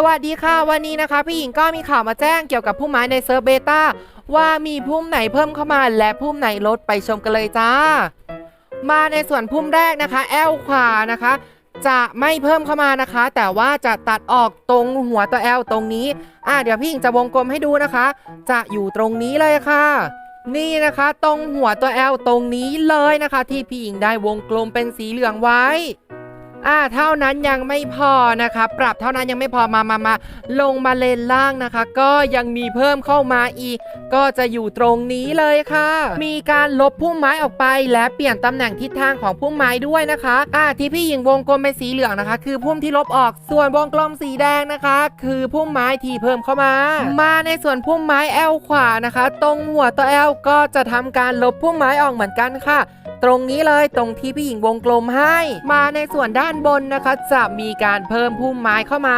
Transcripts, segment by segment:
สวัสดีค่ะ วันนี้นะคะ พี่หญิงก็มีข่าวมาแจ้งเกี่ยวกับพุ่มไม้ในเซิร์ฟเบต้าว่ามีพุ่มไหนเพิ่มเข้ามาและพุ่มไหนลดไปชมกันเลยจ้า มาในส่วนพุ่มแรกนะคะ แอลขวานะคะ จะไม่เพิ่มเข้ามานะคะ แต่ว่าจะตัดออกตรงหัวตัวแอลตรงนี้อะเดี๋ยวพี่หญิงจะวงกลมให้ดูนะคะ จะอยู่ตรงนี้เลยค่ะ นี่นะคะ ตรงหัวตัวแอลตรงนี้เลยนะคะ ที่พี่หญิงได้วงกลมเป็นสีเหลืองไว้ อ่าเท่านั้นยังไม่พอนะคะ ปรับเท่านั้นยังไม่พอมามามาลงมาเลนล่างนะคะ ก็ยังมีเพิ่มเข้ามาอีก ก็จะอยู่ตรงนี้เลยค่ะ มีการลบพุ่มไม้ออกไปและเปลี่ยนตำแหน่งทิศทางของพุ่มไม้ด้วยนะคะอ่าที่พี่หญิงวงกลมเป็นสีเหลืองนะคะ คือพุ่มที่ลบออกส่วนวงกลมสีแดงนะคะ คือพุ่มไม้ที่เพิ่มเข้ามา มาในส่วนพุ่มไม้แอลขวานะคะ ตรงหัวตัวแอลก็จะทำการลบพุ่มไม้ออกเหมือนกันค่ะ ตรงนี้เลยตรงที่พี่หญิงวงกลมให้ มาในส่วนด้านบนนะคะ จะมีการเพิ่มพุ่มไม้เข้ามา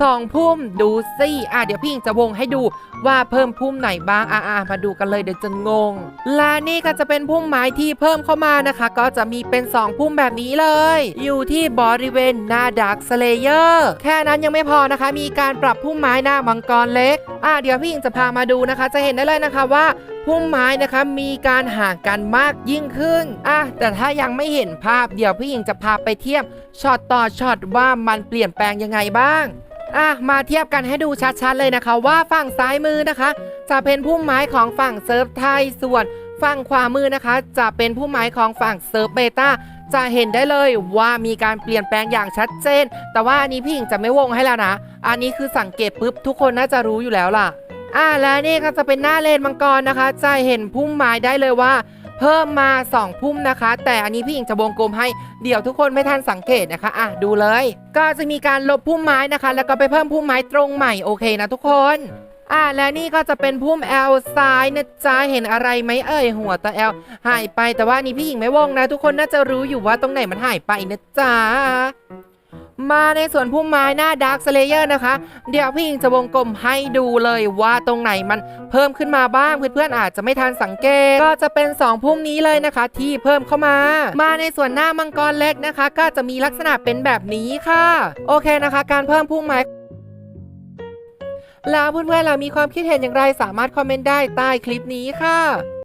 สองพุ่มดูสิอะเดี๋ยวพี่หญิงจะวงให้ดู ว่าเพิ่มพุ่มไหนบ้างอะอะมาดูกันเลยเดี๋ยวจะงง และนี่ก็จะเป็นพุ่มไม้ที่เพิ่มเข้ามานะคะ ก็จะมีเป็น 2 พุ่มแบบนี้เลย อยู่ที่บริเวณหน้าดักสเลเยอร์แค่นั้นยังไม่พอนะคะ มีการปรับพุ่มไม้หน้ามังกรเล็กอะเดี๋ยวพี่หญิงจะพามาดูนะคะ จะเห็นได้เลยนะคะว่าพุ่มไม้นะคะมีการห่างกันมากยิ่งขึ้นอะแต่ถ้ายังไม่เห็นภาพเดี๋ยวพี่หญิงจะพาไปเทียบช็อตต่อช็อตว่ามันเปลี่ยนแปลงยังไงบ้าง อะมาเทียบกันให้ดูชัดๆเลยนะคะ ว่าฝั่งซ้ายมือนะคะ จะเป็นพุ่มไม้ของฝั่งเซิร์ฟไทยส่วนฝั่งขวามือนะคะ จะเป็นพุ่มไม้ของฝั่งเซิร์ฟเบต้าจะเห็นได้เลยว่ามีการเปลี่ยนแปลงอย่างชัดเจน แต่ว่าอันนี้พี่หญิงจะไม่วงให้แล้วนะ อันนี้คือสังเกตปุ๊บทุกคนน่าจะรู้อยู่แล้วล่ะอ่าและนี่ก็จะเป็นหน้าเลนมังกรนะคะ จะเห็นพุ่มไม้ได้เลยว่า เพิ่มมา 2 พุ่มนะคะ แต่อันนี้พี่หญิงจะวงกลมให้เดี๋ยวทุกคนไม่ทันสังเกตนะคะอะดูเลย ก็จะมีการลบพุ่มไม้นะคะ แล้วก็ไปเพิ่มพุ่มไม้ตรงใหม่โอเคนะทุกคนอ่าและนี่ก็จะเป็นพุ่มแอลซ้ายนะจ๊ะเห็นอะไรไหมเอ่ยหัวตัวแอลหายไปแต่ว่านนี้พี่หญิงไม่วงนะ ทุกคนน่าจะรู้อยู่ว่าตรงไหนมันหายไปนะจ๊ะ มาในส่วนพุ่มไม้หน้าดาร์คสเลเยอร์นะคะ เดี๋ยวพี่หญิงจะวงกลมให้ดูเลยว่าตรงไหนมันเพิ่มขึ้นมาบ้างเพื่อนๆอาจจะไม่ทันสังเกต ก็จะเป็น 2 พุ่มนี้เลยนะคะ ที่เพิ่มเข้ามา มาในส่วนหน้ามังกรเล็กนะคะ ก็จะมีลักษณะเป็นแบบนี้ค่ะ โอเคนะคะ การเพิ่มพุ่มไม้แล้วเพื่อนๆเรามีความคิดเห็นอย่างไรสามารถคอมเมนต์ได้ใต้คลิปนี้ค่ะ